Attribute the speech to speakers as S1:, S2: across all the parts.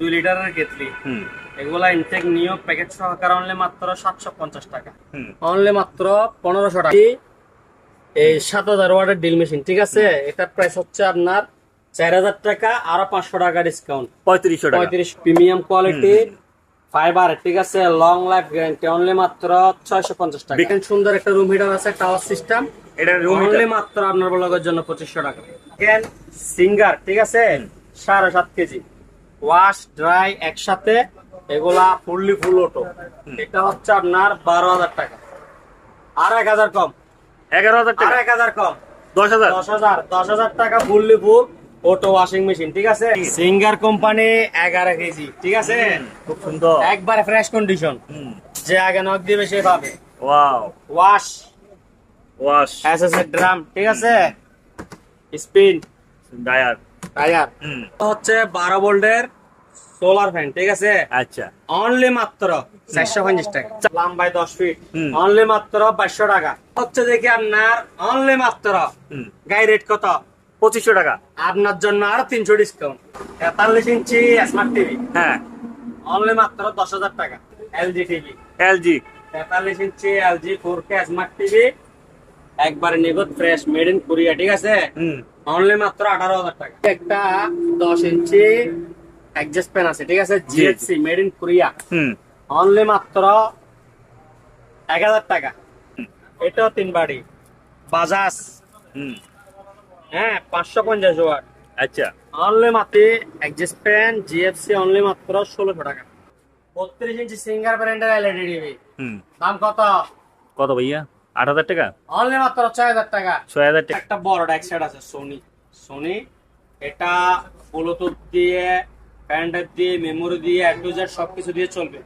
S1: দুই লিটারের কেতলি এগুলা ইনটেক নিয়োগ প্যাকেট সহকারে অনলি মাত্র সাতশো পঞ্চাশ টাকা।
S2: হুম।
S1: অনলি মাত্র পনেরোশো টাকা। এই সাত হাজার ওয়াটের ড্রিল মেশিন ঠিক আছে? এটার প্রাইস হচ্ছে আপনার চার হাজার টাকা আরও পাঁচশো টাকা ডিসকাউন্ট
S2: পঁয়ত্রিশশো
S1: পঁয়ত্রিশ প্রিমিয়াম কোয়ালিটি ফাইবার ঠিক আছে? লং লাইফ গ্যারান্টি অনলি মাত্র ছয়শো পঞ্চাশ টাকা। সুন্দর একটা রুম হিটার আছে টাওয়ার সিস্টেম
S2: এটা রুম
S1: অনলি মাত্র আপনার ব্লগের জন্য পঁচিশশো টাকা। সিঙ্গার ঠিক আছে? সাড়ে সাত কেজি। ওয়াশ ড্রাই একসাথে এগুলা ফুললি ফুল অটো এটা হচ্ছে আপনার বারো হাজার টাকা। আর এক হাজার কম।
S2: এগারো হাজার টাকা?
S1: এক হাজার কম।
S2: দশ হাজার?
S1: দশ হাজার। দশ হাজার টাকা fully full auto washing machine ঠিক আছে? সিঙ্গার কোম্পানি এগারো কেজি ঠিক আছে?
S2: খুব সুন্দর।
S1: একবারে ফ্রেশ কন্ডিশন যে আগে নখ দিবে সে পাবে।
S2: Wow
S1: wash
S2: wash
S1: S S drum ঠিক আছে? স্পিন
S2: ডায়ার
S1: টায়ার হচ্ছে বারো ভোল্টের সোলার ফ্যান ঠিক আছে?
S2: আচ্ছা।
S1: অনলি মাত্র চারশো পঞ্চাশ টাকা। লম্বায় দশ ফিট। অনলি মাত্র বাইশশো টাকা। হচ্ছে দেখি আপনার অনলি মাত্র।
S2: হুম।
S1: গাই রেট কত?
S2: পঁচিশশো টাকা।
S1: আপনার জন্য আরও তিনশো ডিসকাউন্ট তেতাল্লিশ ইঞ্চি স্মার্ট টিভি
S2: হ্যাঁ।
S1: অনলি মাত্র দশ হাজার টাকা। এলজি টিভি
S2: এলজি
S1: তেতাল্লিশ inch LG four K smart TV একবারে নিখুঁত ফ্রেশ মেড ইন কোরিয়া ঠিক আছে? অনলি মাত্র আঠারো হাজার টাকা। একটা দশ ইঞ্চি অ্যাডজাস্ট ফ্যান আছে ঠিক আছে? জিএফসি মেড ইন কোরিয়া
S2: হুম।
S1: অনলি মাত্র এক হাজার টাকা। এটাও তিন বাড়ি। বাজাজ।
S2: হুম।
S1: হ্যাঁ পাঁচশো পঞ্চাশ ওয়াট।
S2: আচ্ছা।
S1: অনলি মাত্র অ্যাডজাস্ট ফ্যান জিএফসি অনলি মাত্র ষোলোশো টাকা। বত্রিশ ইঞ্চি সিঙ্গার ব্র্যান্ডের এলইডি টিভি দাম কত?
S2: কত ভাইয়া? আট হাজার টাকা?
S1: অনলি মাত্র ছয় হাজার টাকা।
S2: ছয় হাজার টাকা।
S1: একটা বড় ড্যাক সেট আছে সোনি সোনি এটা ব্লুটুথ দিয়ে প্যান্ডের দিয়ে মেমোরি দিয়ে এ টু জেড সবকিছু দিয়ে চলবে।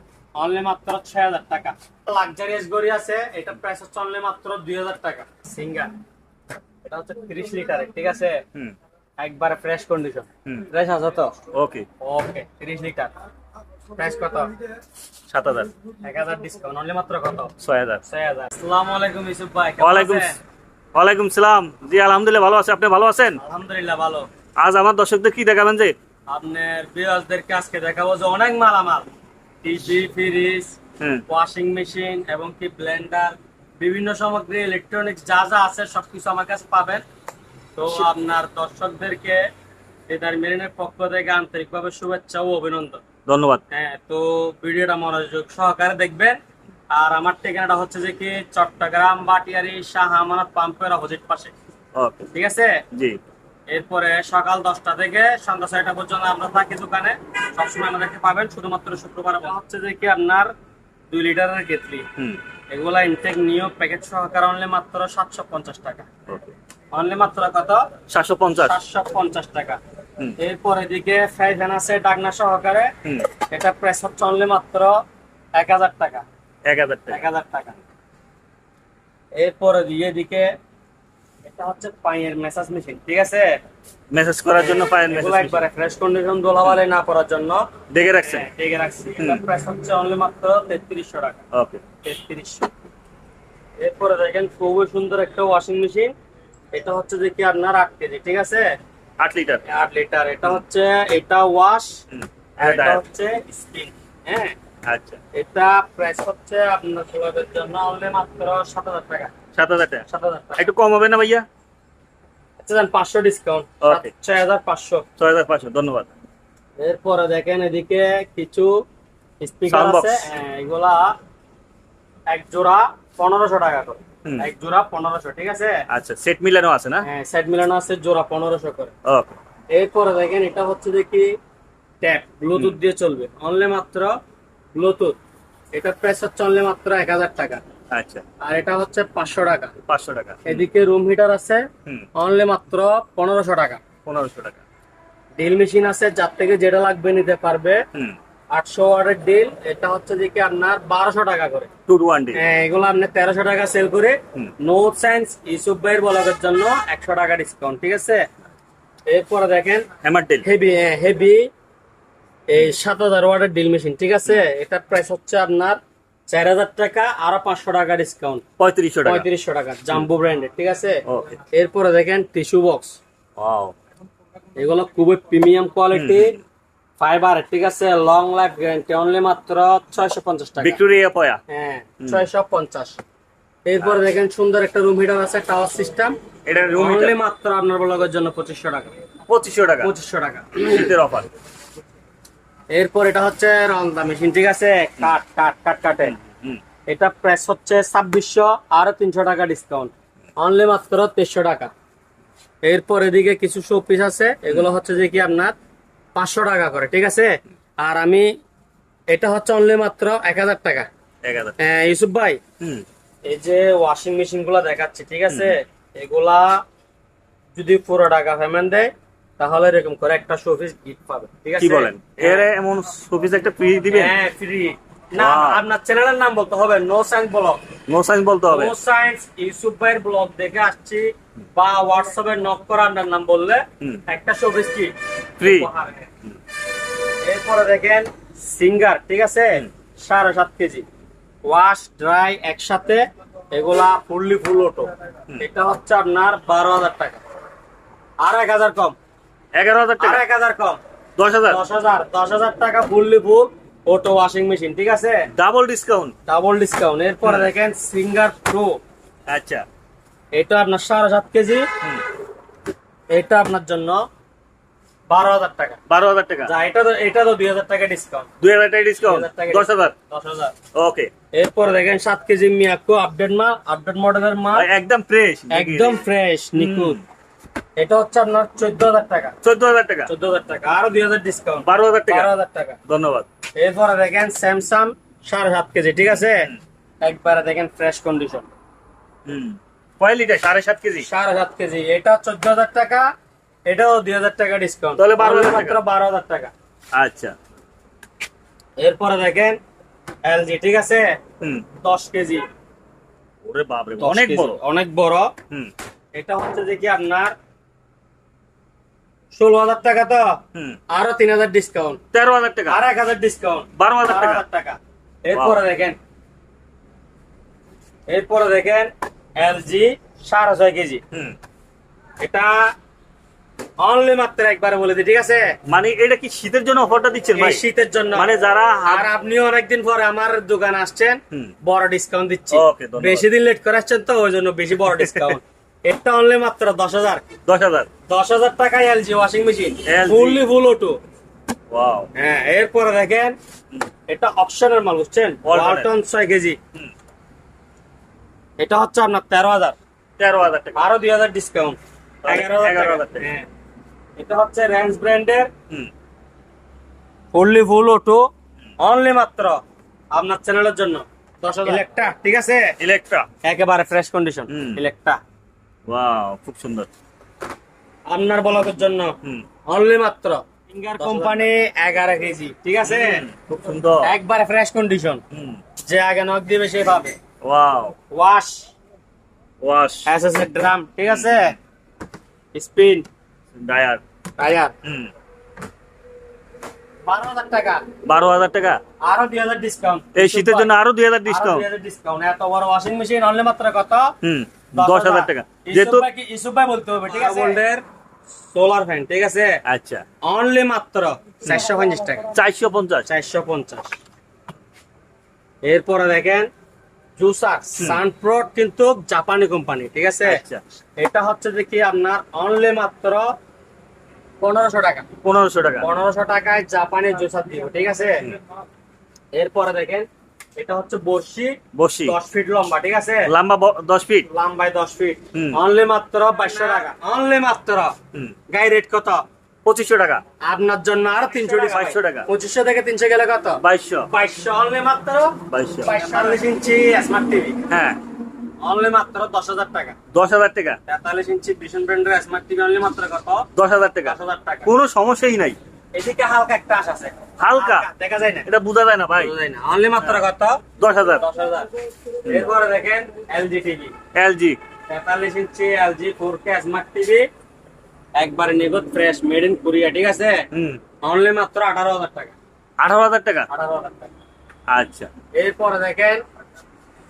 S1: অনলি মাত্র ছয় হাজার টাকা। লাক্সারিয়াস গড়ি আছে এটা প্রাইস হচ্ছে অনলি মাত্র দুই হাজার টাকা। সিঙ্গার এটা হচ্ছে তিরিশ লিটারের ঠিক আছে? একবারে ফ্রেশ কন্ডিশন ফ্রেশ আছে তো?
S2: ওকে
S1: ওকে তিরিশ লিটার প্রাইস কত?
S2: সাত হাজার।
S1: এক হাজার ডিসকাউন্ট অনলি মাত্র কত?
S2: ছয় হাজার।
S1: ছয় হাজার। আসসালামু আলাইকুম ইউসুফ ভাই
S2: ওয়ালাইকুম ওয়ালাইকুম সালাম। জি আলহামদুলিল্লাহ ভালো আছে। আপনি ভালো আছেন?
S1: আলহামদুলিল্লাহ ভালো।
S2: আজ আমার দর্শকদের কি দেখাবেন যে?
S1: আপনার বিরাজদেরকে আজকে দেখাবো যে অনেক টিভি ফ্রিজ ওয়াশিং মেশিন এবং কি ব্লেন্ডার বিভিন্ন সামগ্রী ইলেকট্রনিক্স যা যা আছে সবকিছু আমার কাছে পাবেন। তো আপনার দর্শকদেরকে এদার মেরিনের পক্ষ থেকে আন্তরিকভাবে শুভেচ্ছা ও অভিনন্দন।
S2: ধন্যবাদ।
S1: হ্যাঁ তো ভিডিওটা মনোযোগ সহকারে দেখবেন। আর আমার ঠিকানাটা হচ্ছে যে কি চট্টগ্রাম বাটিয়ারি শাহ আমানত পাম্পের অপোজিট পাশে। ঠিক আছে?
S2: জি।
S1: এরপরে সকাল দশটা থেকে সন্ধ্যা ছয়টা পর্যন্ত আমরা থাকি দোকানে। সবসময় আমাদেরকে পাবেন। শুধুমাত্র শুক্রবার হচ্ছে যে কি আপনার দুই লিটারের কেতলি
S2: হুম।
S1: এগুলা ইনটেক নিয়োগ প্যাকেট সহকারে অনলি মাত্র সাতশো পঞ্চাশ টাকা। অনলি মাত্র কত?
S2: সাতশো পঞ্চাশ।
S1: সাতশো পঞ্চাশ টাকা। এরপর এদিকে ফ্রাই ফ্যান আছে ডাকনা সহকারে। এটা প্রাইস হচ্ছে অনলি মাত্র এক হাজার টাকা।
S2: এক হাজার
S1: এক হাজার টাকা। এরপরে দিয়ে এদিকে এটা হচ্ছে পাইয়ের মেসাজ মেশিন ঠিক আছে?
S2: মেসেজ করার জন্য পায়ের মেসেজ
S1: একবারে ফ্রেশ কন্ডিশন দোলাবালে না জন্য।
S2: দেখে রাখছেন?
S1: হ্যাঁ, ঠিক রাখছি।
S2: হুম।
S1: প্রাইস হচ্ছে অনলি মাত্র তেত্রিশশো টাকা।
S2: ওকে।
S1: তেত্রিশশো। এরপরে দেখেন খুবই সুন্দর একটা ওয়াশিং মেশিন এটা হচ্ছে যে কি আপনার আট কেজি ঠিক আছে?
S2: আট লিটার।
S1: আট লিটার। এটা হচ্ছে এটা ওয়াশ এটা হচ্ছে স্পিন হ্যাঁ?
S2: আচ্ছা।
S1: এটা প্রাইস হচ্ছে আপনার ক্লাবের জন্য অনলি মাত্র সাত হাজার টাকা।
S2: সাত হাজার টাকা?
S1: সাত হাজার টাকা।
S2: একটু কম হবে না ভাইয়া?
S1: আচ্ছা দেন পাঁচশো ডিসকাউন্ট. ছয় হাজার পাঁচশো।
S2: ছয় হাজার পাঁচশো ধন্যবাদ।
S1: এরপরে দেখেন এদিকে কিছু স্পিকার আছে। হ্যাঁ, এগুলা এক জোড়া পনেরোশো টাকা করে। এক জোড়া পনেরোশো ঠিক আছে?
S2: আচ্ছা সেট মিলানো আছে না?
S1: হ্যাঁ সেট মিলানো আছে জোড়া পনেরোশো করে।
S2: ওকে
S1: এরপরে দেখেন এটা হচ্ছে দেখি ট্যাপ ব্লুটুথ দিয়ে চলবে। অনলি মাত্র ব্লুটুথ এটা প্রাইস হচ্ছে অনলি মাত্র এক হাজার টাকা।
S2: আচ্ছা।
S1: আর এটা হচ্ছে পাঁচশো টাকা।
S2: পাঁচশো টাকা।
S1: এদিকে রুম হিটার আছে অনলি মাত্র পনেরোশো টাকা।
S2: পনেরোশো টাকা।
S1: ডিল মেশিন আছে যার থেকে যেটা লাগবে নিতে পারবে। আটশো ওয়ার্ডের ডিল এটা হচ্ছে যে কি আপনার বারোশো টাকা করে।
S2: টু টু ওয়ান
S1: হ্যাঁ, এগুলো আপনি তেরোশো টাকা সেল করে। নো সাইন্স ইউসুফ ভাইয়ের ব্লগের জন্য একশো টাকা ডিসকাউন্ট ঠিক আছে? এরপরে দেখেন
S2: হ্যামার ডেল
S1: হেভি হেভি এই সাত হাজার ওয়ার্ডের ডিল মেশিন ঠিক আছে? এটার প্রাইস হচ্ছে আপনার চার হাজার টাকা আরও পাঁচশো টাকা ডিসকাউন্ট
S2: পঁয়ত্রিশশো টাকা।
S1: পঁয়ত্রিশশো টাকা জাম্বো ব্র্যান্ডের ঠিক আছে? এরপরে দেখেন টিস্যু বক্স এগুলো খুবই প্রিমিয়াম কোয়ালিটি ফাইবার ঠিক আছে লং লাইফ গ্যারান্টি অনলি মাত্র ছয়শো পঞ্চাশ টাকা।
S2: ভিক্টোরিয়া পয়া।
S1: হ্যাঁ ছয়শো পঞ্চাশ। এরপরে দেখেন সুন্দর একটা রুম হিটার আছে টাওয়ার সিস্টেম
S2: এটা রুম
S1: অনলি মাত্র আপনার ব্লগের জন্য পঁচিশশো টাকা।
S2: পঁচিশশো টাকা।
S1: পঁচিশশো টাকা।
S2: শীতের অফার
S1: এরপর এটা হচ্ছে রংদা মেশিন ঠিক আছে? কাট কাট কাট কাটে এটা প্রাইস হচ্ছে ছাব্বিশশো আর তিনশো টাকা ডিসকাউন্ট অনলি মাত্র তেইশশো টাকা। এরপর এদিকে কিছু শো পিস আছে এগুলো হচ্ছে যে কি আপনার পাঁচশো টাকা করে ঠিক আছে? আর আমি এটা হচ্ছে অনলি মাত্র এক হাজার টাকা। হ্যাঁ, ইউসুফ ভাই এই যে ওয়াশিং মেশিনগুলা দেখাচ্ছে ঠিক আছে? এগুলা যদি পুরো টাকা পেমেন্ট দেয় তাহলে এরকম করে একটা শোপিস গিফট পাবে ঠিক আছে?
S2: কি বলেন এর এমন শোপিস একটা ফ্রি দিবেন?
S1: হ্যাঁ ফ্রি না আপনার চ্যানেলের নাম বলতে হবে no science blog
S2: no sign বলতে হবে।
S1: নো সাইন্স ইউসুফ ভাইয়ের ব্লগ দেখে আসছি বা হোয়াটসঅ্যাপে নক করা আপনার নাম বললে একটা শোপিস কি?
S2: ফ্রি।
S1: এরপরে দেখেন সিঙ্গার ঠিক আছে? সাড়ে সাত কেজি। ওয়াশ ড্রাই একসাথে এগুলা ফুললি ফুল ওটো এটা হচ্ছে আপনার বারো হাজার টাকা। আর এক হাজার কম।
S2: এগারো হাজার
S1: আর
S2: টাকা
S1: এক হাজার কম।
S2: দশ হাজার?
S1: দশ হাজার দশ হাজার টাকা fully full. Auto washing machine ঠিক আছে?
S2: ডাবল ডিসকাউন্ট
S1: ডাবল ডিসকাউন্ট এরপরে দেখেন সিঙ্গার প্রো
S2: আচ্ছা।
S1: এটা আপনার সাড়ে সাত কেজি। এটা আপনার জন্য বারো হাজার টাকা।
S2: বারো হাজার টাকা।
S1: যা এটা তো এটা তো দুই হাজার টাকা ডিসকাউন্ট
S2: দুই হাজার টাকা ডিসকাউন্ট দশ হাজার?
S1: দশ হাজার।
S2: ওকে
S1: এরপরে দেখেন সাত কেজি মিয়াকো আপডেট মাল আপডেট মডেলের মাল
S2: একদম ফ্রেশ
S1: একদম ফ্রেশ নিখুঁত। এটা হচ্ছে আপনার চোদ্দ হাজার টাকা।
S2: চোদ্দ হাজার টাকা?
S1: চোদ্দ হাজার টাকা। আরও দুই হাজার ডিসকাউন্ট
S2: বারো হাজার টাকা?
S1: বারো হাজার টাকা।
S2: ধন্যবাদ।
S1: এরপরে দেখেন স্যামসাং সাড়ে সাত কেজি ঠিক আছে? একবারে দেখেন ফ্রেশ কন্ডিশন
S2: হুম। কয় লিটার সাড়ে সাত কেজি?
S1: সাড়ে সাত কেজি। এটা চোদ্দ হাজার টাকা এটাও দুই হাজার টাকা ডিসকাউন্ট
S2: তাহলে 12,000 টাকা।
S1: মাত্র বারো হাজার টাকা।
S2: আচ্ছা।
S1: এরপরে দেখেন এলজি ঠিক আছে?
S2: হুম।
S1: দশ কেজি।
S2: ওরে বাপরে অনেক বড়।
S1: অনেক বড়।
S2: হুম।
S1: এটা হচ্ছে যে কি আপনার ষোলো হাজার টাকা তো? আরও তিন হাজার ডিসকাউন্ট
S2: তেরো হাজার টাকা।
S1: আর এক হাজার ডিসকাউন্ট
S2: বারো হাজার টাকা।
S1: এরপরে দেখেন। এরপরে দেখেন এলজি সাড়ে ছয় কেজি। এটা অনলি মাত্র একবারে বলে দিই ঠিক আছে?
S2: মানে এটা কি শীতের জন্য অফারটা দিচ্ছেন ভাই?
S1: শীতের জন্য।
S2: মানে যারা
S1: আর আপনিও অনেকদিন পরে আমার দোকান আসছেন বড় ডিসকাউন্ট দিচ্ছি। বেশি দিন লেট করে আসছেন তো ওই জন্য বেশি বড় ডিসকাউন্ট এটা অনলি মাত্র দশ হাজার।
S2: দশ হাজার।
S1: দশ হাজার টাকায় LG washing machine fully full ওটু হ্যাঁ এরপরে দেখেন এটা অপশনের মাল বুঝছেন? ওয়ালটন ছয় কেজি। এটা হচ্ছে আপনার তেরো হাজার।
S2: তেরো হাজার টাকা।
S1: আরও দুই হাজার ডিসকাউন্ট এগারো হাজার টাকা। হ্যাঁ। এটা হচ্ছে ব্র্যান্ডের
S2: হুম।
S1: ফুললি ফুল ওটু অনলি মাত্র আপনার চ্যানেলের জন্য। দশ হাজার। ইলেকট্রা ঠিক আছে?
S2: ইলেকট্রা
S1: একেবারে ফ্রেশ কন্ডিশন। ইলেকট্রা
S2: ওয়াও খুব সুন্দর।
S1: আপনার ব্লকের জন্য অনলি মাত্র ফিঙ্গার কোম্পানি এগারো কেজি ঠিক আছে?
S2: খুব সুন্দর।
S1: একবারে ফ্রেশ কন্ডিশন যে আগে নখ দিবে সে পাবে।
S2: Wow
S1: wash
S2: wash
S1: SS drum ঠিক আছে? স্পিন
S2: ডায়ার
S1: টায়ার
S2: হুম।
S1: বারো হাজার টাকা।
S2: বারো হাজার টাকা?
S1: আরও দুই হাজার ডিসকাউন্ট
S2: এই শীতের জন্য আরও দুই হাজার ডিসকাউন্ট
S1: ডিসকাউন্ট এত বড় ওয়াশিং মেশিন অনলি মাত্র কত?
S2: হুম। দশ হাজার টাকা। যেহেতু
S1: যেহেতু ইসুফ ভাই বলতে হবে ঠিক আছে? সোলার ফ্যান ঠিক আছে?
S2: আচ্ছা।
S1: অনলি মাত্র চারশো পঞ্চাশ টাকা।
S2: চারশো পঞ্চাশ।
S1: চারশো পঞ্চাশ। এরপরে দেখেন জুসার সানপ্রোড কিন্তু জাপানি কোম্পানি ঠিক আছে?
S2: আচ্ছা।
S1: এটা হচ্ছে যে কি আপনার অনলি মাত্র পনেরোশো টাকা।
S2: পনেরোশো টাকা।
S1: পনেরোশো টাকায় জাপানি জুসার দিব ঠিক আছে? এরপরে দেখেন এটা হচ্ছে বর্ষি
S2: বসি
S1: দশ ফিট লম্বা ঠিক আছে?
S2: লম্বা ব- দশ ফিট?
S1: লম্বায় দশ ফিট। অনলি মাত্র বাইশশো টাকা। অনলি মাত্র। গাই রেট কত?
S2: পঁচিশশো টাকা।
S1: আপনার জন্য আরও তিনশো টাকা।
S2: 500 টাকা।
S1: পঁচিশশো থেকে তিনশো গেলে কত?
S2: বাইশশো।
S1: বাইশশো। অনলি মাত্র?
S2: বাইশশো।
S1: পঁয়তাল্লিশ ইঞ্চি স্মার্ট টিভি
S2: হ্যাঁ।
S1: অনলি মাত্র দশ হাজার টাকা।
S2: দশ হাজার টাকা।
S1: তেতাল্লিশ ইঞ্চি ভীষণ ব্র্যান্ডের স্মার্ট টিভি অনলি মাত্র কত?
S2: দশ হাজার টাকা।
S1: দশ হাজার টাকা।
S2: কোনো সমস্যাই নাই।
S1: এদিকে হালকা একটা আশ আছে।
S2: হালকা?
S1: দেখা যায় না।
S2: এটা বোঝা যায় না ভাই?
S1: বোঝা যায় না। অনলি মাত্র কত?
S2: দশ হাজার।
S1: দশ হাজার। এরপরে দেখেন এলজি টিভি
S2: এলজি
S1: তেতাল্লিশ inch LG four K smart TV একবারে নিগত ফ্রেশ মেড ইন কোরিয়া ঠিক আছে?
S2: হুম।
S1: অনলি মাত্র টাকা।
S2: আঠারো হাজার টাকা?
S1: আঠারো হাজার টাকা।
S2: আচ্ছা।
S1: এরপরে দেখেন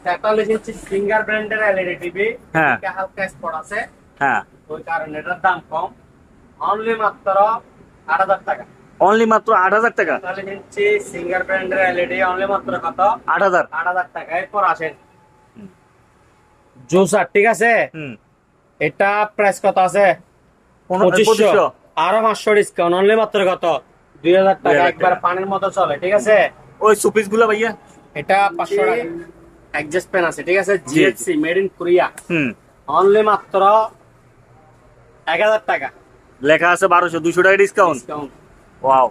S1: তেতাল্লিশ ইঞ্চি সিঙ্গার ব্র্যান্ডের এলইডি টিভি
S2: হ্যাঁ।
S1: হালকা স্পট আছে।
S2: হ্যাঁ।
S1: ওই কারণে এটার দাম কম। অনলি মাত্র আট হাজার টাকা।
S2: অনলি মাত্র আট হাজার টাকা।
S1: পঁয়তাল্লিশ ইঞ্চি সিঙ্গার ব্র্যান্ডের এলইডি অনলি মাত্র কত?
S2: আট হাজার।
S1: আট হাজার টাকা এরপর আসেন। জুসার ঠিক আছে? এটা প্রাইস কত আছে? পঁচিশশো। আরও পাঁচশো ডিসকাউন্ট অনলি মাত্র কত? দুই হাজার টাকা একবার পানির মতো চলে ঠিক আছে?
S2: ওই সুপিসগুলো ভাইয়া।
S1: এটা পাঁচশো টাকা। অ্যাডজাস্ট পেন আছে ঠিক আছে?
S2: জি,
S1: জিএফসি মেড ইন কোরিয়া
S2: হুম।
S1: অনলি মাত্র এক হাজার টাকা।
S2: লেখা আছে বারোশো দুশো টাকা ডিসকাউন্ট
S1: ডিসকাউন্ট
S2: ওয়াও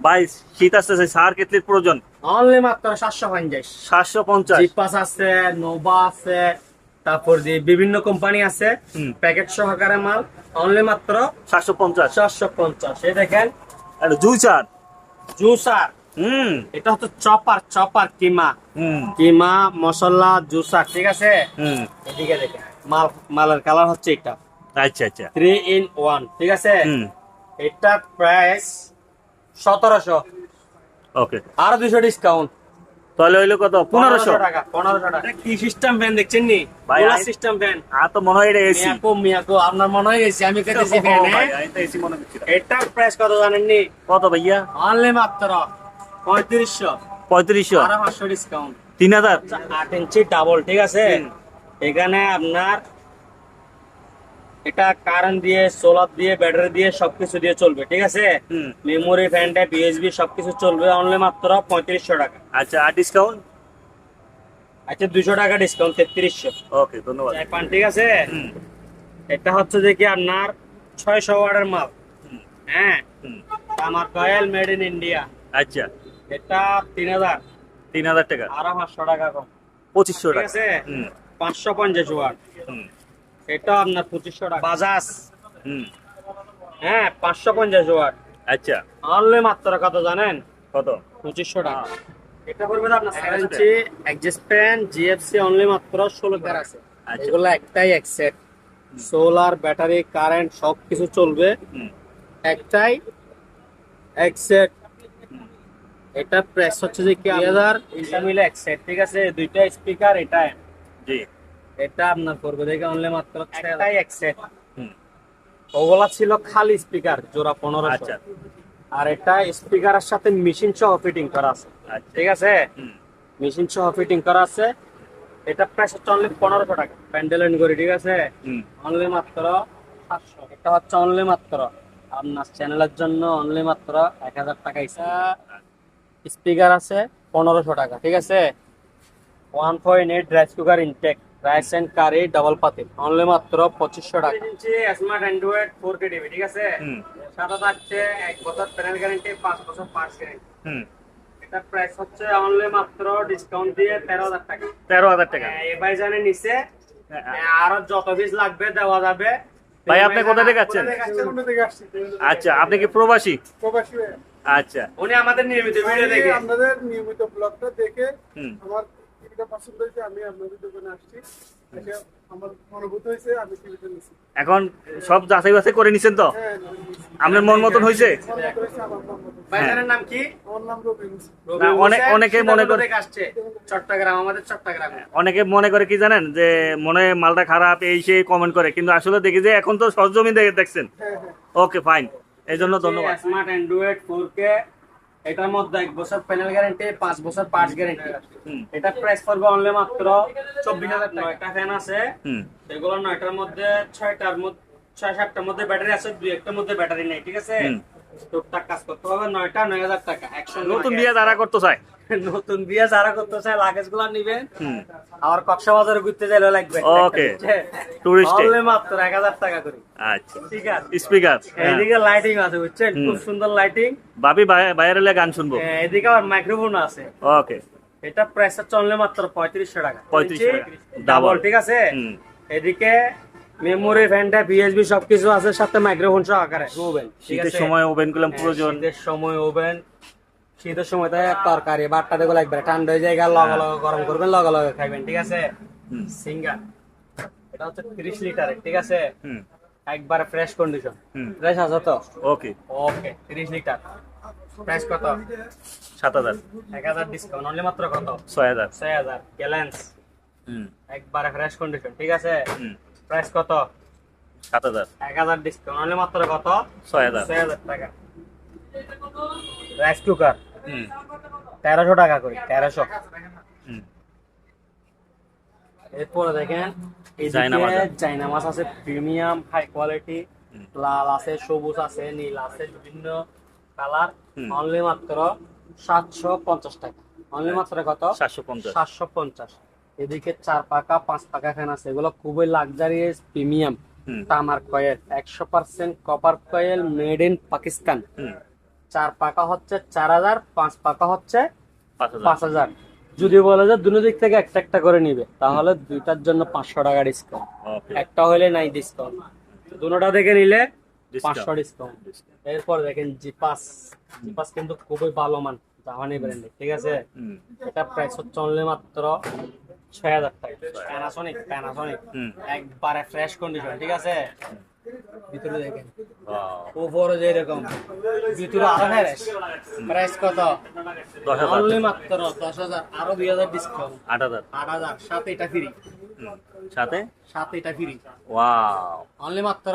S2: ভাই শীত আসতেছে সার কেতলির প্রয়োজন?
S1: অনলি মাত্র সাতশো পঞ্চাশ।
S2: সাতশো পঞ্চাশ?
S1: জিপাস আছে নোভা আছে তারপর যে বিভিন্ন কোম্পানি আছে প্যাকেট সহকারে মাল অনলি মাত্র
S2: সাতশো পঞ্চাশ?
S1: চারশো পঞ্চাশ। এই দেখেন।
S2: একটা জুইচার
S1: জুসার
S2: হুম।
S1: এটা হচ্ছে chopper chopper keema.
S2: Hmm.
S1: Keema masala juicer ঠিক আছে?
S2: হুম।
S1: এদিকে দেখেন মাল মালের কালার হচ্ছে এটা।
S2: আচ্ছা আচ্ছা।
S1: থ্রি ইন ওয়ান ঠিক আছে?
S2: হুম।
S1: এটা প্রাইস সতেরোশো।
S2: ওকে
S1: আর দুশো ডিসকাউন্ট
S2: তাহলে হইল কত? পনেরোশো।
S1: টাকা পনেরোশো টাকা। কি সিস্টেম ফ্যান দেখছেন নি?
S2: ভাই, আই-
S1: সিস্টেম ফ্যান
S2: আর তো মনে হয় এটা এসি
S1: মিয়াকো মিয়াকো আপনার মনে হয় এসি আমি কেটেছি ফ্যান
S2: এসি মনে হচ্ছে
S1: এটার প্রাইস কত জানেন নি?
S2: কত ভাইয়া?
S1: অনলি মাত্র পঁয়ত্রিশশো।
S2: পঁয়ত্রিশশো।
S1: আর পাঁচশো ডিসকাউন্ট
S2: তিন হাজার।
S1: আট ইঞ্চি ডাবল ঠিক আছে? এখানে আপনার এটা কারেন্ট দিয়ে সোলার দিয়ে ব্যাটারি দিয়ে সবকিছু দিয়ে চলবে ঠিক আছে? মেমোরি ফ্যানটা পিএসবি সবকিছু চলবে অনলি মাত্র পঁয়ত্রিশশো টাকা।
S2: আচ্ছা আর ডিসকাউন্ট
S1: আচ্ছা দুশো টাকা ডিসকাউন্ট তেত্রিশশো।
S2: ওকে ধন্যবাদ।
S1: পান ঠিক আছে? এটা হচ্ছে যে কি আপনার ছয়শো ওয়ার্ডের মাল। হ্যাঁ? আমার কয়েল মেড ইন ইন্ডিয়া
S2: আচ্ছা।
S1: এটা তিন হাজার।
S2: তিন হাজার টাকা।
S1: আরও পাঁচশো টাকা কম।
S2: পঁচিশশো টাকা।
S1: আছে? পাঁচশো পঞ্চাশ
S2: ওয়ার্ড
S1: এটা আপনার পঁচিশশো টাকা। বাজাজ।
S2: হুম।
S1: হ্যাঁ পাঁচশো পঞ্চাশ ওয়াট।
S2: আচ্ছা।
S1: অনলি মাত্র কত জানেন?
S2: কত?
S1: পঁচিশশো টাকা।
S2: হ্যাঁ।
S1: এটা করবে আপনার seven inch adjust fan GFC only মাত্র ষোলো টাকা। আছে
S2: আচ্ছা।
S1: এগুলো একটাই এক সেট সোলার ব্যাটারি কারেন্ট সব কিছু চলবে।
S2: হুম।
S1: একটাই এক সেট এটা প্রেস হচ্ছে যে কি হাজার? এটা মিলে এক সেট ঠিক আছে দুইটা স্পিকার এটা
S2: জি।
S1: এটা আপনার করবে দেখে অনলি মাত্র একটাই এক সেট ওগুলা ছিল খালি স্পিকার জোড়া পনেরো
S2: আচ্ছা।
S1: আর এটা স্পিকারের সাথে মেশিন সহ ফিটিং করা আছে।
S2: আচ্ছা।
S1: ঠিক আছে?
S2: হুম।
S1: মেশিন সহ ফিটিং করা আছে। এটা প্রাইস হচ্ছে অনলি পনেরোশো টাকা। প্যান্ডেল এন্ড করি ঠিক আছে?
S2: হুম।
S1: অনলি মাত্র সাতশো। এটা হচ্ছে অনলি মাত্র। আপনার চ্যানেলের জন্য অনলি মাত্র এক হাজার টাকা স্পিকার আছে পনেরোশো টাকা ঠিক আছে? One point eight rice cooker intact rice and curry double পাতিল অনলি মাত্র পঁচিশশো টাকা। Smart Android four K TV ঠিক আছে?
S2: হুম।
S1: সাথে থাকছে এক বছর প্যানেল গ্যারেন্টি পাঁচ বছর পার্টস গ্যারেন্টি
S2: হুম।
S1: এটা প্রাইস হচ্ছে অনলি মাত্র ডিসকাউন্ট দিয়ে তেরো হাজার টাকা।
S2: তেরো হাজার টাকা।
S1: হ্যাঁ, এ ভাই জানে নিচে
S2: হ্যাঁ,
S1: আরও যত পিস লাগবে দেওয়া যাবে।
S2: ভাই, আপনি কোথা থেকে? আচ্ছা আপনি কি প্রবাসী?
S3: প্রবাসী
S2: আচ্ছা।
S1: উনি আমাদের নিয়মিত ভিডিও দেখে।
S3: আপনাদের নিয়মিত ব্লগটা দেখে আমার টিভিটা পছন্দ হয়েছে আমি আপনাদের দোকানে আসছি। আমার অনুভূত হয়েছে আমি টিভিটা নিচ্ছি
S2: এখন সব যাচাই বাছাই করে নিছেন তো?
S3: হ্যাঁ
S2: আপনার মন মতন হয়েছে?
S3: নাম
S1: কি?
S3: নাম
S2: অনেকে মনে করে-
S1: আসছে চট্টগ্রাম আমাদের চট্টগ্রামে।
S2: অনেকে মনে করে কি জানেন যে মনে মালটা খারাপ এই সেই কমেন্ট করে। কিন্তু আসলে দেখি যে এখন তো সরজমিন দেখে দেখছেন।
S3: হ্যাঁ হ্যাঁ।
S2: ওকে ফাইন এই জন্য ধন্যবাদ।
S1: স্মার্ট অ্যান্ড্রয়েড ফোর কে এটার মধ্যে এক বছর প্যানেল গ্যারেন্টি পাঁচ বছর পার্টস গ্যারেন্টি এটা প্রাইস পড়বে অনলি মাত্র চব্বিশ হাজার নয়টা ফ্যান আছে। এগুলো নয়টার মধ্যে ছয়টার মধ্যে ছয় সাতটার মধ্যে ব্যাটারি আছে দুই একটার মধ্যে ব্যাটারি নেই ঠিক আছে? টুকটাক কাজ করতে হবে নয়টা নয় হাজার টাকা একশো
S2: নতুন বিয়ে দাঁড়া করতে চায়।
S1: নতুন বিয়ে যারা করতে চায় লাগেজগুলো নিবেন আবার কক্সবাজারে ঘুরতে চাইলে লাগবে.
S2: Tourist এ।
S1: অনলি মাত্র এক হাজার টাকা করে।
S2: আচ্ছা।
S1: ঠিক আছে।
S2: স্পিকার
S1: এইদিকে লাইটিং আছে বুঝছেন? খুব সুন্দর লাইটিং
S2: ভাবি বাইরে গান শুনব?
S1: এদিকে আবার মাইক্রোফোন আছে।
S2: ওকে
S1: এটা প্রাইস হচ্ছে অনলি মাত্র পঁয়ত্রিশশো টাকা।
S2: 3500 টাকা।
S1: ডাবল ঠিক আছে? এদিকে মেমোরি ফ্যানটা পিএসবি সবকিছু আছে সাথে মাইক্রোফোন সহকারে। ওভেন
S2: শীতের সময় ওভেন করলাম
S1: হ্যাঁ,
S2: প্রয়োজন
S1: শীতের সময় ওভেন শীতের সময় তো তরকারি বাট্টা দেখো লাগবে ঠান্ডা হয়ে যায় লগে লগে গরম করবেন লগে লগে খাইবেন ঠিক আছে? সিঙ্গার। এটা হচ্ছে তিরিশ লিটারের ঠিক আছে?
S2: হুম।
S1: একবারে ফ্রেশ কন্ডিশন ফ্রেশ আছে তো?
S2: ওকে
S1: ওকে তিরিশ লিটার। প্রাইস কত?
S2: সাত হাজার।
S1: এক হাজার ডিসকাউন্ট অনলি মাত্র কত?
S2: ছয় হাজার।
S1: ছয় হাজার গ্যালেন্স
S2: হুম।
S1: একবারে ফ্রেশ কন্ডিশন ঠিক আছে?
S2: হুম।
S1: প্রাইস কত?
S2: সাত হাজার।
S1: এক হাজার ডিসকাউন্ট অনলি মাত্র কত?
S2: ছয় হাজার।
S1: ছয় হাজার টাকা। রাইস কুকার তেরোশো টাকা করে তেরোশো।
S2: হুম।
S1: এরপরে দেখেন চাইনা মাছ আছে। প্রিমিয়াম হাই কোয়ালিটি লাল আছে সবুজ আছে নীল আছে বিভিন্ন কালার অনলি মাত্র সাতশো পঞ্চাশ টাকা। অনলি মাত্র কত?
S2: সাতশো পঞ্চাশ।
S1: সাতশো পঞ্চাশ। এদিকে চার পাকা পাঁচ পাকা ফ্যান আছে এগুলো খুবই লাক্সারিয়াস প্রিমিয়াম তামার কয়েল একশো percent copper coil made in Pakistan চার পাকা হচ্ছে চার হাজার পাঁচ পাকা হচ্ছে
S2: পাঁচ হাজার।
S1: যদি বলে যে দুনো দিক থেকে একটা একটা করে নিবে তাহলে দুইটার জন্য পাঁচশো টাকা ডিসকাউন্ট একটা হলে নাই ডিসকাউন্ট দুটোটা দেখে নিলে পাঁচশো ডিসকাউন্ট এরপর দেখেন জিপাস জিপাস কিন্তু খুবই ভালো মান জাপানি ব্র্যান্ডের ঠিক আছে? এটা প্রাইস হচ্ছে অনলি মাত্র ছয় হাজার টাকা। প্যানাসনিক প্যানাসনিক একবারে ফ্রেশ কন্ডিশন ঠিক আছে? ভিতরে দেখেন. উপরে যে এরকম ভিতরে আরও প্রাইস কত? অনলি মাত্র দশ হাজার আরও দুই হাজার ডিসকাউন্ট
S2: আট হাজার।
S1: আট হাজার সাথে এটা ফ্রি
S2: সাথে?
S1: সাথে এটা ফ্রি
S2: ওয়াও
S1: অনলি মাত্র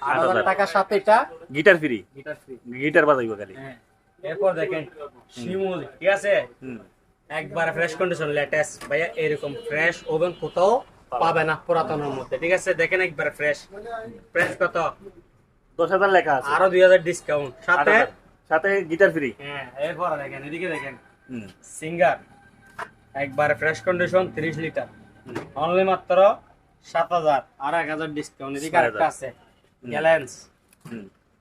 S1: আট হাজার টাকার সাথে এটা
S2: guitar free
S1: guitar free
S2: guitar বাজাইবো খালি।
S1: হ্যাঁ। এরপর দেখেন শিমুল ঠিক আছে? একবার ফ্রেশ কন্ডিশন লেটেস্ট। ভাইয়া এরকম ফ্রেশ ওভেন কোথাও পাবে না পুরাতনের মধ্যে ঠিক আছে? দেখেন একবার ফ্রেশ ফ্রেশ কত?
S2: দশ হাজার লেখা আছে।
S1: আরও দুই হাজার ডিসকাউন্ট সাথে?
S2: সাথে গিটার ফ্রি
S1: হ্যাঁ এরপর দেখেন এদিকে দেখেন। সিঙ্গার একবার ফ্রেশ কন্ডিশন তিরিশ লিটার। অনলি মাত্র সাত হাজার আর এক হাজার ডিসকাউন্ট এদিকে আরেকটা আছে গ্যালেন্স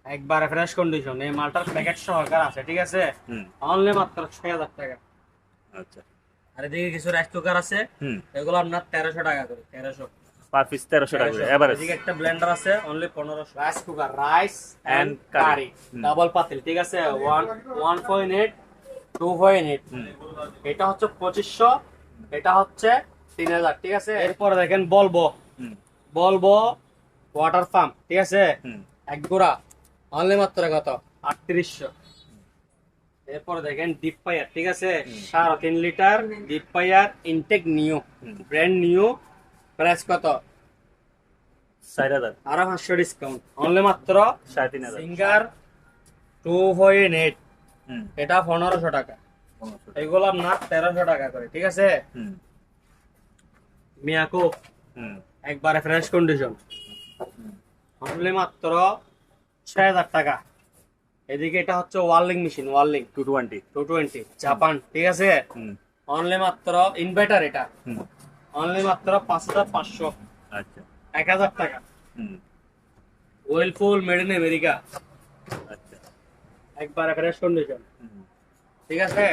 S1: একবারে ফ্রেশ কন্ডিশন এই মালটার প্যাকেট সহকার আছে ঠিক আছে? অনলি মাত্র ছয় হাজার টাকা।
S2: আচ্ছা।
S1: আর এদিকে কিছু রাইস কুকার আছে।
S2: হুম।
S1: এগুলো আপনার তেরোশো টাকা করে তেরোশো।
S2: পার পিস তেরোশো টাকা করে এভারেজ
S1: এদিকে একটা ব্লেন্ডার আছে অনলি পনেরোশো। Rice cooker rice and curry double পাতিল ঠিক আছে? One one point eight two point eight এটা হচ্ছে পঁচিশশো এটা হচ্ছে তিন হাজার ঠিক আছে? এরপরে দেখেন বলব। বলব ওয়াটার পাম্প ঠিক আছে?
S2: হুম।
S1: এক গোড়া অনলি মাত্র কত? আটত্রিশশো। এরপর দেখেন ডিপ পায়ার ঠিক আছে? সাড়ে তিন litre deep fryer intact new. Brand new price কত?
S2: চার হাজার।
S1: আরও পাঁচশো ডিসকাউন্ট অনলি মাত্র
S2: সাড়ে তিন হাজার।
S1: সিঙ্গার টু পয়েন্ট এইট এটা পনেরোশো টাকা। এগুলো আপনার তেরোশো টাকা করে ঠিক আছে? মিয়াকো একবারে ফ্রেশ কন্ডিশন অনলি মাত্র ছয় হাজার টাকা। এদিকে এটা হচ্ছে whirling machine whirling.
S2: Two twenty
S1: two twenty Japan ঠিক আছে? অনলি মাত্র ইনভার্টার এটা। অনলি মাত্র পাঁচ হাজার পাঁচশো।
S2: আচ্ছা।
S1: এক হাজার টাকা।
S2: হুম।
S1: ওয়েলফুল মেড ইন আমেরিকা
S2: আচ্ছা।
S1: একবারে ফ্রেশ কন্ডিশন
S2: হুম।
S1: ঠিক আছে?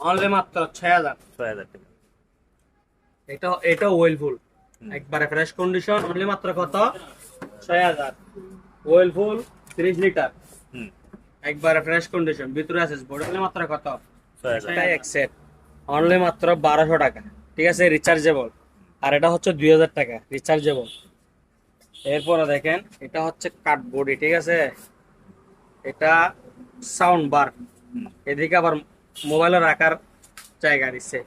S1: অনলি মাত্র ছয় হাজার।
S2: ছয় হাজার টাকা।
S1: এটা এটা ওয়েলফুল। একবারে ফ্রেশ কন্ডিশন অনলি মাত্র কত? ছয় হাজার। ওয়েলফুল তিরিশ লিটার।
S2: হুম।
S1: একবারে ফ্রেশ কন্ডিশন ভিতরে আছে বোর্ড মাত্র কত? এটা এক সেট অনলি মাত্র বারোশো টাকা। ঠিক আছে রিচার্জেবল আর এটা হচ্ছে দুই হাজার টাকা রিচার্জেবল এরপরে দেখেন এটা হচ্ছে কাঠবোর্ডি ঠিক আছে? এটা সাউন্ড বার এদিকে আবার মোবাইলে রাখার জায়গা দিচ্ছে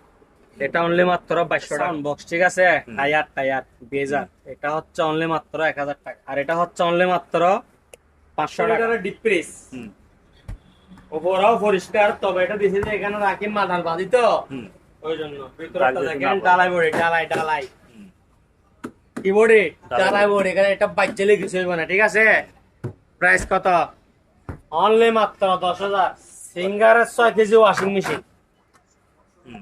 S1: এটা অনলি মাত্র বাইশশো টাকা। বক্স ঠিক আছে। টায়ার টায়ার বেজার। এটা হচ্ছে অনলি মাত্র এক হাজার টাকা। আর এটা হচ্ছে অনলি মাত্র পাঁচশো টাকা। ডিপ্রেস ওপরাও পরিষ্কার তবে এটা দিছে যে এখানে রাখি তো। ওই জন্য। ভিতরে দেখেন ডালাই বড়ি ডালাই ডালাই কিবোর্ডে
S2: ডালাই
S1: ডালাই এখানে এটা বাচ্চালে কিছু হইব না ঠিক আছে? প্রাইস কত? অনলি মাত্র দশ হাজার। সিঙ্গারের ছয় কেজি ওয়াশিং মেশিন
S2: হুম।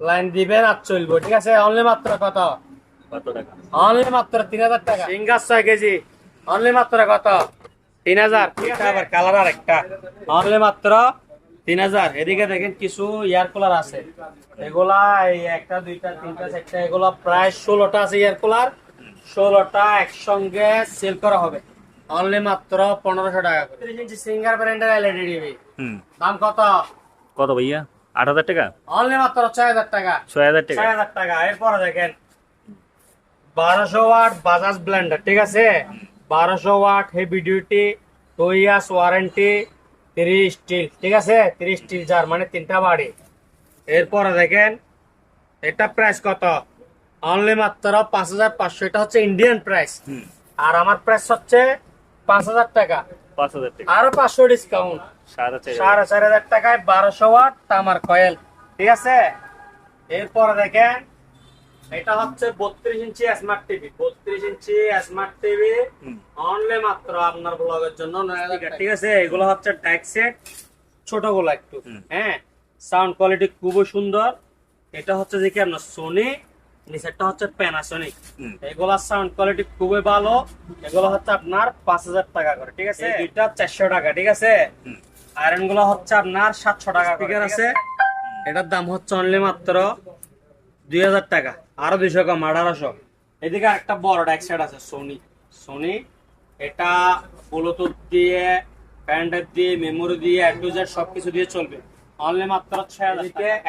S1: লাইন দিবেন আর চলবো ঠিক আছে? অনলি মাত্র কত?
S2: কত
S1: অনলি মাত্র তিন হাজার টাকা। সিঙ্গার ছয় কেজি। অনলি মাত্র কত? তিন হাজার। আবার কালার আর একটা অনলি মাত্র তিন হাজার। এদিকে দেখেন কিছু এয়ার কুলার আছে। এগুলা একটা দুইটা তিনটা চারটা এগুলা প্রায় ষোলোটা আছে এয়ার কুলার ষোলোটা একসঙ্গে সেল করা হবে। অনলি মাত্র পনেরোশো টাকা করে। ইঞ্চি সিঙ্গার ব্র্যান্ডের এলইডি টিভি। দাম কত?
S2: কত ভাইয়া? আট হাজার টাকা?
S1: অনলি মাত্র ছয় হাজার টাকা।
S2: ছয় হাজার টাকা।
S1: ছয় হাজার টাকা। এরপরে দেখেন বারোশো ওয়াট বাজাজ ব্লেন্ডার ঠিক আছে? বারোশো watt heavy duty two years warranty তিরিশ স্টিল ঠিক আছে? তিরিশ স্টিল যার মানে তিনটা বাড়ি। এরপরে দেখেন এটা প্রাইস কত? অনলি মাত্র পাঁচ হাজার পাঁচশো এটা হচ্ছে ইন্ডিয়ান প্রাইস আর আমার প্রাইস হচ্ছে পাঁচ হাজার টাকা।
S2: পাঁচ হাজার টাকা।
S1: আরও পাঁচশো ডিসকাউন্ট
S2: সাড়ে চার হাজার।
S1: সাড়ে চার হাজার টাকায় বারোশো ওয়াট তামার কয়েল ঠিক আছে? এরপরে দেখেন এটা হচ্ছে বত্রিশ ইঞ্চি স্মার্ট টিভি বত্রিশ ইঞ্চি স্মার্ট টিভি অনলি মাত্র আপনার ব্লগের জন্য। ঠিক আছে এগুলো হচ্ছে ট্যাক্সেট ছোটগুলো একটু। হ্যাঁ সাউন্ড কোয়ালিটি খুবই সুন্দর। এটা হচ্ছে যে কি আপনার সোনি নিচেরটা হচ্ছে প্যানাসোনিক
S2: হুম।
S1: এগুলোর সাউন্ড কোয়ালিটি খুবই ভালো। এগুলো হচ্ছে আপনার পাঁচ হাজার টাকা করে ঠিক আছে? দুইটা চারশো টাকা ঠিক আছে। আয়রনগুলো হচ্ছে আপনার সাতশো টাকা স্পিকার আছে। এটার দাম হচ্ছে অনলি মাত্র দুই হাজার টাকা। আরও দুইশো কম আঠারোশো। এদিকে একটা বড় ডেক্সেট আছে সোনি সোনি এটা ব্লুটুথ দিয়ে প্যান্ডের দিয়ে মেমোরি দিয়ে জেড সবকিছু দিয়ে চলবে। অনলি মাত্র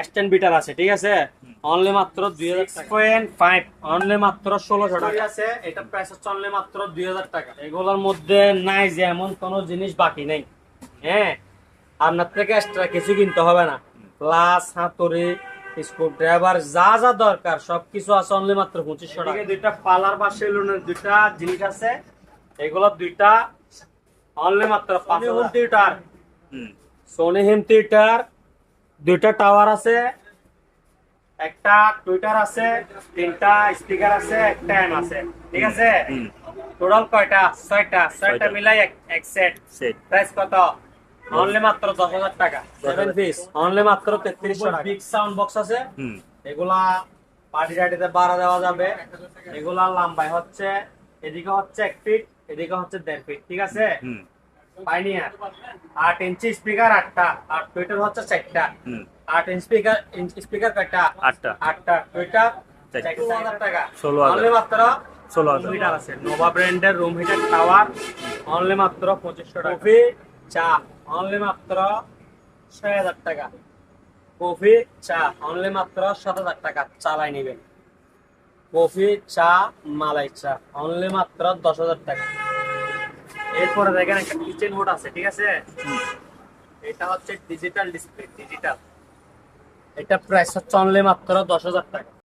S1: স্ট্যান্ড বিটার আছে ঠিক আছে? অনলি মাত্র দুই হাজার পয়েন্ট ফাইভ অনলি মাত্র ষোলোশো টাকা। আছে এটা প্রাইস হচ্ছে অনলি মাত্র দুই হাজার টাকা। এগুলোর মধ্যে নাই যে এমন কোনো জিনিস বাকি নেই। হ্যাঁ? আপনার থেকে এক্সট্রা কিছু কিনতে হবে না। প্লাস হাতুড়ি স্ক্রু ড্রাইভার যা যা দরকার সবকিছু আছে অনলি মাত্র পঁচিশশো টাকা। দুইটা পার্লার বা সেলুনের দুইটা জিনিস আছে। এগুলো দুইটা অনলি মাত্র পাঁচ home theatre Sony home. Theatre দুইটা টাওয়ার আছে একটা টুইটার আছে তিনটা স্পিকার আছে একটা এম আছে। ঠিক আছে? টোটাল কয়টা? ছয়টা। ছয়টা। মিলাই এক- এক সেট
S2: সেট
S1: প্রাইস কত? অনলি মাত্র দশ হাজার টাকা। সেভেন পিস অনলি মাত্র তেত্রিশশো টাকা। বিগ সাউন্ড বক্স আছে।
S2: হুম।
S1: এগুলা পার্টি টাটিতে বাড়া দেওয়া যাবে। এগুলা লম্বাই হচ্ছে এদিকে হচ্ছে এক ফিট এদিকে হচ্ছে দেড় ফিট ঠিক আছে?
S2: হুম।
S1: পাইনিয়ার আট ইঞ্চি স্পিকার আটটা আর টুইটার হচ্ছে চারটা।
S2: হুম।
S1: আট ইঞ্চ স্পিকার স্পিকার কয়টা?
S2: আটটা।
S1: আটটা টুইটার ষোলো হাজার টাকা।
S2: ষোলো হাজার।
S1: অনলি মাত্র
S2: ষোলো
S1: রুম
S2: হাজার
S1: হিটার আছে। নোভা ব্র্যান্ডের রুম হিটার টাওয়ার অনলি মাত্র পঁচিশশো টাকা। চা। অনলি মাত্র ছয় হাজার টাকা। কফি, চা, অনলি মাত্র সাত হাজার টাকা চালাই নেবেন। কফি, চা, মালাই চা, অনলি মাত্র দশ হাজার টাকা। এরপরে দেখেন একটা কিচেন হুড আছে, ঠিক আছে? এটা হচ্ছে ডিজিটাল ডিসপ্লে ডিজিটাল এটা প্রাইস হচ্ছে অনলি মাত্র দশ হাজার টাকা।